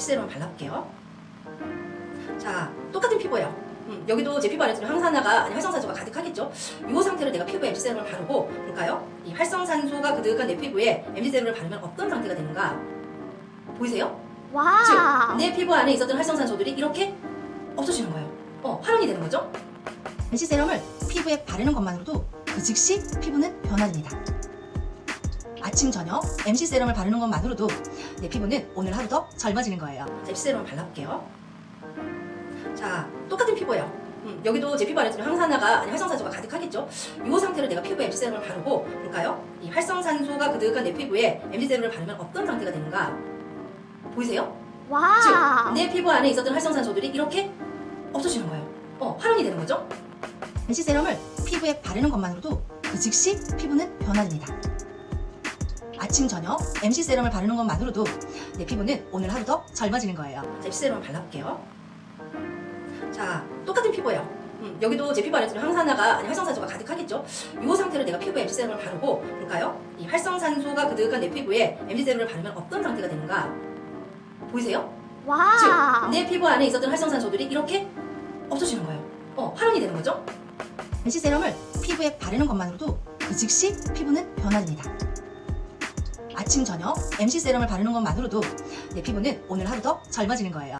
MC 세럼 발라볼게요. 자, 똑같은 피부예요. 음, 여기도 제 피부 안에 좀 항산화가 아니 활성산소가 가득하겠죠. 이 상태로 내가 피부에 MC 세럼을 바르고 볼까요? 이 활성산소가 그득한 내 피부에 MC 세럼을 바르면 어떤 상태가 되는가? 보이세요? 와우. 즉, 내 피부 안에 있었던 활성산소들이 이렇게 없어지는 거예요. 어, 활용이 되는 거죠. MC 세럼을 피부에 바르는 것만으로도 그 즉시 피부는 변화됩니다. 아침 저녁 MC 세럼을 바르는 것만으로도 내 피부는 오늘 하루 더 젊어지는 거예요. MC 세럼을 발라볼게요. 자, 똑같은 피부예요. 음, 여기도 제 피부 안에 좀 항산화가 아니 활성산소가 가득하겠죠. 이 상태로 내가 피부에 MC 세럼을 바르고 볼까요? 이 활성산소가 그득한 내 피부에 MC 세럼을 바르면 어떤 상태가 되는가? 보이세요? 즉, 와우. 내 피부 안에 있었던 활성산소들이 이렇게 없어지는 거예요. 어, 활용이 되는 거죠. MC 세럼을 피부에 바르는 것만으로도 그 즉시 피부는 변화됩니다. 아침 저녁 MC 세럼을 바르는 것만으로도 내 피부는 오늘 하루 더 젊어지는 거예요. 자, MC 세럼을 발라볼게요. 자, 똑같은 피부예요. 음, 여기도 제 피부 안에 좀 항산화가 아니 활성산소가 가득하겠죠. 이 상태로 내가 피부에 MC 세럼을 바르고 볼까요? 이 활성산소가 그득한 내 피부에 MC 세럼을 바르면 어떤 상태가 되는가? 보이세요? 즉, 와우. 내 피부 안에 있었던 활성산소들이 이렇게 없어지는 거예요. 어, 활용이 되는 거죠. MC 세럼을 피부에 바르는 것만으로도 그 즉시 피부는 변화됩니다. 아침 저녁 MC 세럼을 바르는 것만으로도 내 피부는 오늘 하루 더 젊어지는 거예요.